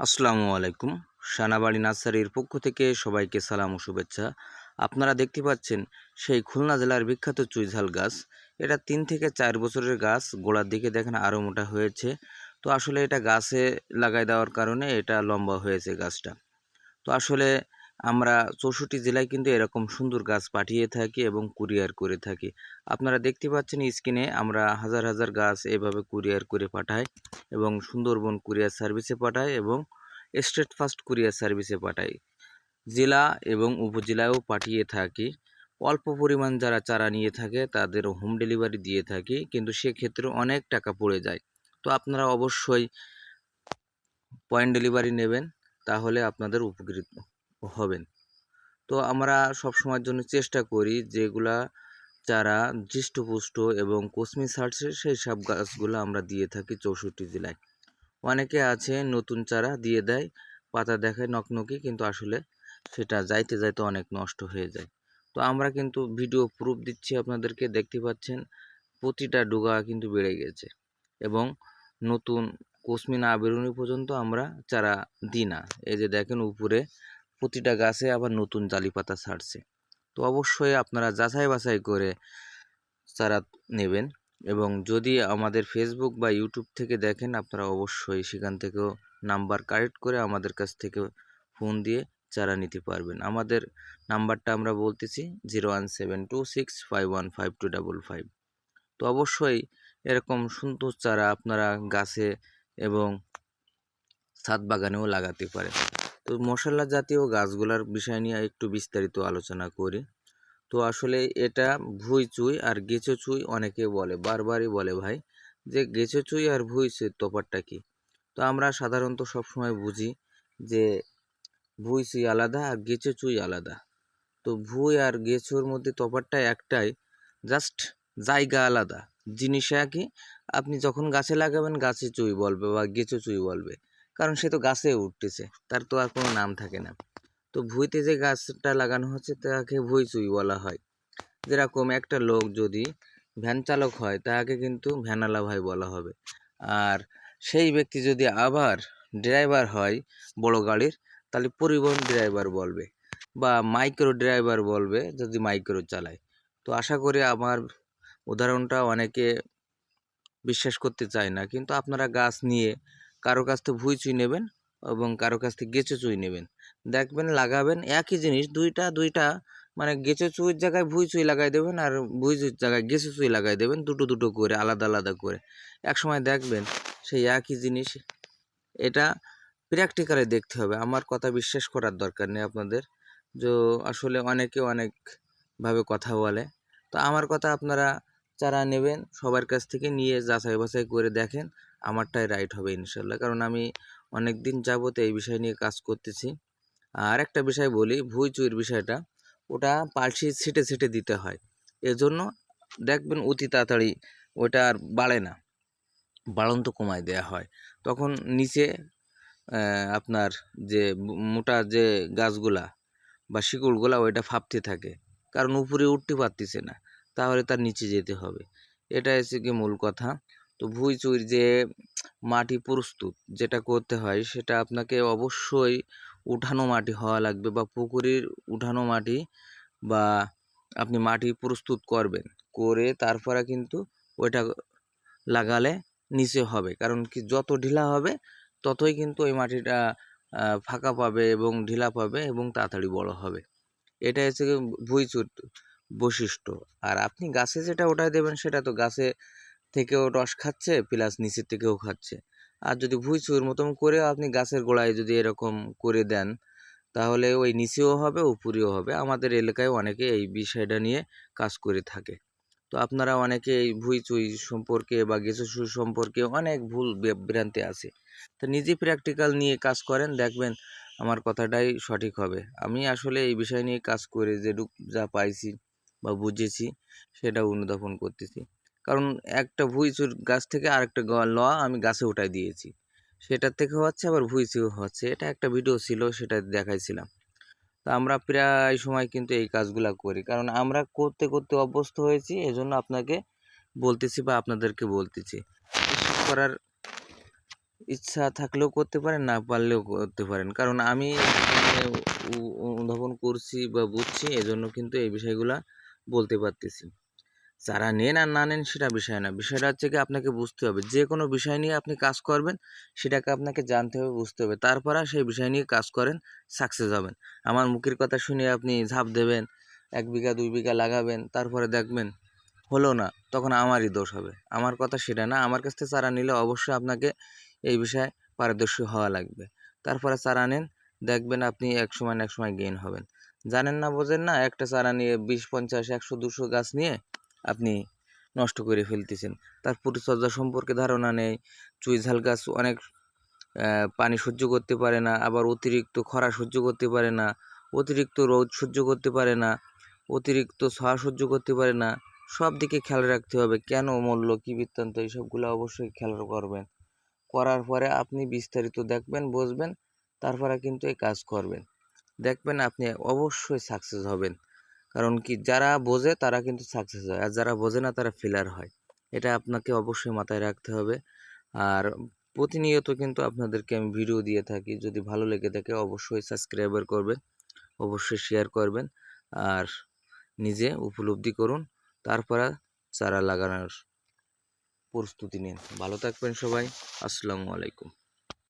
আসসালামু আলাইকুম। সানাবাড়ি নার্সারির পক্ষ থেকে সবাইকে সালাম ও শুভেচ্ছা। আপনারা দেখতে পাচ্ছেন সেই খুলনা জেলার বিখ্যাত চুইঝাল গাছ। এটা তিন থেকে চার বছরের গাছ, গোড়ার দিকে দেখেন আরও মোটা হয়েছে। তো আসলে এটা গাছে লাগাই দেওয়ার কারণে এটা লম্বা হয়েছে গাছটা। তো আসলে আমরা চৌষট্টি জেলায় কিন্তু এরকম সুন্দর গাছ পাঠিয়ে থাকি এবং কুরিয়ার করে থাকি। আপনারা দেখতে পাচ্ছেন স্ক্রিনে আমরা হাজার হাজার গাছ এভাবে কুরিয়ার করে পাঠাই এবং সুন্দরবন কুরিয়ার সার্ভিসে পাঠাই এবং স্টেট ফার্স্ট কুরিয়ার সার্ভিসে পাঠাই। জেলা এবং উপজেলায়ও পাঠিয়ে থাকি। অল্প পরিমাণ যারা চারা নিয়ে থাকে তাদের হোম ডেলিভারি দিয়ে থাকি কিন্তু সেক্ষেত্রে অনেক টাকা পড়ে যায়। তো আপনারা অবশ্যই পয়েন্ট ডেলিভারি নেবেন, তাহলে আপনাদের উপকৃত হবেন। তো আমরা সব সময়ের জন্য চেষ্টা করি যেগুলা চারা দৃষ্টপুষ্ট এবং কসমি সার্চে সেই সব গাছগুলো আমরা দিয়ে থাকি চৌষট্টি জেলায়। অনেকে আছে নতুন চারা দিয়ে দেয়, পাতা দেখায় নকনকি কিন্তু আসলে সেটা যাইতে যাইতে অনেক নষ্ট হয়ে যায়। তো আমরা কিন্তু ভিডিও প্রুফ দিচ্ছি আপনাদেরকে, দেখতে পাচ্ছেন প্রতিটা ডুগা কিন্তু বেড়ে গেছে এবং নতুন কসমি না বেরোনি পর্যন্ত আমরা চারা দিই না। এই যে দেখেন উপরে প্রতিটা গাছে আবার নতুন জালি পাতা ছাড়ছে। তো অবশ্যই আপনারা যাচাই বাছাই করে চারা নেবেন এবং যদি আমাদের ফেসবুক বা ইউটিউব থেকে দেখেন, আপনারা অবশ্যই সেখান থেকেও নাম্বার কালেক্ট করে আমাদের কাছ থেকে ফোন দিয়ে চারা নিতে পারবেন। আমাদের নাম্বারটা আমরা বলতেছি zero one seven two six five one five two double five তো অবশ্যই এরকম সুন্দর চারা আপনারা গাছে এবং ছাদ বাগানেও লাগাতে পারেন। তো মশলা জাতীয় গাছগুলার বিষয় নিয়ে একটু বিস্তারিত আলোচনা করি। তো আসলে এটা ভুই চুই আর গেঁচো চুই অনেকে বলে, বারবারই বলে ভাই, যে গেঁচো চুই আর ভুই চুই তফাৎটা কী? তো আমরা সাধারণত সবসময় বুঝি যে ভুই চুই আলাদা আর গেঁচো চুই আলাদা। তো ভুই আর গেঁচোর মধ্যে তফাৎটা একটাই, জাস্ট জায়গা আলাদা। জিনিস একই আপনি যখন গাছে লাগাবেন, গাছে চুই বলবে বা গেঁচো চুই বলবে। কারণ সে তো গাছে উঠতেছে, তার তো আর কোনো নাম থাকে না। তো ভুঁইতে যে গাছটা লাগানো হচ্ছে, তাকে ভুঁই চুই বলা হয়। যেরকম একটা লোক যদি ভ্যান চালক হয়, তাকে কিন্তু ভ্যানালা ভাই বলা হবে। আর সেই ব্যক্তি যদি আবার ড্রাইভার হয় বড় গাড়ির, তাহলে পরিবহন ড্রাইভার বলবে বা মাইক্রো ড্রাইভার বলবে যদি মাইক্রো চালায়। তো আশা করি আমার উদাহরণটা অনেকে বিশ্বাস করতে চায় না, কিন্তু আপনারা গাছ নিয়ে কারও কাছ থেকে ভুই চুই নেবেন এবং কারও কাছ থেকে গেঁচো চুই নেবেন। দেখবেন, লাগাবেন, একই জিনিস, দুইটা দুইটা মানে গেঁচো চুইয়ের জায়গায় ভুই চুই লাগাই দেবেন আর ভুই চুইয়ের জায়গায় গেঁচো চুই লাগাই দেবেন, দুটো দুটো করে, আলাদা আলাদা করে। এক সময় দেখবেন সেই একই জিনিস, এটা প্র্যাকটিক্যালে দেখতে হবে। আমার কথা বিশ্বাস করার দরকার নেই আপনাদের। যে, আসলে অনেকে অনেকভাবে কথা বলে। তো আমার কথা আপনারা চারা নেবেন, সবার কাছ থেকে নিয়ে যাচাই বাছাই করে দেখেন। আমারটাই রাইট হবে ইনশাল্লাহ। কারণ আমি অনেক দিন যাবত এই বিষয় নিয়ে কাজ করতেছি। আর একটা বিষয় বলি, ভুই চুইয়ের বিষয়টা, ওটা পালসি ছিটে ছিটে দিতে হয়। এজন্য দেখবেন অতি তাড়াতাড়ি ওটা আর বাড়ে না। বাড়ন্ত কমায় দেওয়া হয়। তখন নিচে আপনার যে মোটা যে গাছগুলা বা শিকড়গুলা, ওইটা ফাঁপতে থাকে। কারণ উপরে উঠতে পারতেছে না। তাহলে তার নিচে যেতে হবে। এটা হচ্ছে কি মূল কথা। তো ভুই চুইর যে মাটি প্রস্তুত যেটা করতে হয় সেটা আপনাকে অবশ্যই উঠানো মাটি হওয়া লাগবে বা পুকুরের উঠানো মাটি বা আপনি মাটি প্রস্তুত করবেন। করে তারপরে কিন্তু ওইটা লাগালে নিচে হবে। কারণ কি যত ঢিলা হবে ততই কিন্তু ওই মাটিটা ফাঁকা পাবে এবং ঢিলা পাবে এবং তাড়াতাড়ি বড় হবে। এটা হচ্ছে ভুইচুর বৈশিষ্ট্য। আর আপনি গাছে যেটা ওটাই দেবেন সেটা তো গাছে থেকেও রস খাচ্ছে প্লাস নিচের থেকেও খাচ্ছে। আর যদি ভুঁই ভুইচুর মতন করে আপনি গাছের গোড়ায় যদি এরকম করে দেন, তাহলে ওই নিচেও হবে, উপরেও হবে। আমাদের এলাকায় অনেকে এই বিষয়টা নিয়ে কাজ করে থাকে। তো আপনারা অনেকে এই ভুঁই চুই সম্পর্কে বা চুই সম্পর্কে অনেক ভুল বিভ্রান্তি আছে। তো নিজে প্র্যাকটিক্যাল নিয়ে কাজ করেন, দেখবেন আমার কথাটাই সঠিক হবে। আমি আসলে এই বিষয় নিয়ে কাজ করে যেটুক যা পাইছি বা বুঝেছি, সেটা অনুধাবন করতেছি। কারণ একটা ভুইচুর গাছ থেকে আরেকটা ল আমি গাছে উঠাই দিয়েছি। সেটার থেকে হচ্ছে আবার ভুইচু হচ্ছে। এটা একটা ভিডিও ছিল, সেটা দেখাইছিলাম। তা আমরা প্রায় সময় কিন্তু এই কাজগুলো করি। কারণ আমরা করতে করতে অভ্যস্ত হয়েছি, এজন্য আপনাকে বলতেছি বা আপনাদেরকে বলতেছি। করার ইচ্ছা থাকলেও করতে পারেন, না পারলেও করতে পারেন। কারণ আমি অনুধাবন করছি বা বুঝছি, এজন্য কিন্তু এই বিষয়গুলা বলতে পারতেছি। যারা নেন আর না নেন সেটা বিষয় না বিষয়টা হচ্ছে কি আপনাকে বুঝতে হবে। যে কোনো বিষয় নিয়ে আপনি কাজ করবেন, সেটাকে আপনাকে জানতে হবে, বুঝতে হবে। তারপর সেই বিষয় নিয়ে কাজ করেন সাকসেস হবেন। আমার মুখের কথা শুনে আপনি ঝাঁপ দেবেন, এক বিঘা, দুই বিঘা লাগাবেন, তারপরে দেখবেন হলো না, তখন আমারই দোষ হবে। আমার কথা সেটা না। আমার কাছ থেকে চারা নিলে অবশ্যই আপনাকে এই বিষয়ে পারদর্শী হওয়া লাগবে। তারপরে চারা নেন, দেখবেন আপনি এক সময় এক সময় গেইন হবেন। জানেন না, বোঝেন না, একটা চারা নিয়ে বিশ, পঞ্চাশ, একশো, দুশো গাছ নিয়ে আপনি নষ্ট করে ফেলতেছেন। তার পরিচর্যা সম্পর্কে ধারণা নেই। চুইঝাল গাছ অনেক পানি সহ্য করতে পারে না, আবার অতিরিক্ত খরা সহ্য করতে পারে না, অতিরিক্ত রোদ সহ্য করতে পারে না, অতিরিক্ত ছায়া সহ্য করতে পারে না। সব দিকে খেয়াল রাখতে হবে। কেন মূল্য, কী বৃত্তান্ত এইসবগুলো অবশ্যই খেয়াল করবেন। করার পরে আপনি বিস্তারিত দেখবেন, বুঝবেন, তারপরে কিন্তু এই কাজ করবেন। দেখবেন আপনি অবশ্যই সাকসেস হবেন। কারণ কি যারা বোঝে তারা কিন্তু সাকসেস হয়, আর যারা বোঝে না তারা ফেলার হয়। এটা আপনাকে অবশ্যই মাথায় রাখতে হবে। আর প্রতিনিয়ত কিন্তু আপনাদেরকে আমি ভিডিও দিয়ে থাকি। যদি ভালো লেগে থাকে অবশ্যই সাবস্ক্রাইবার করবেন, অবশ্যই শেয়ার করবেন, আর নিজে উপলব্ধি করুন। তারপরে চারা লাগানোর প্রস্তুতি নিন। ভালো থাকবেন সবাই। আসসালামু আলাইকুম।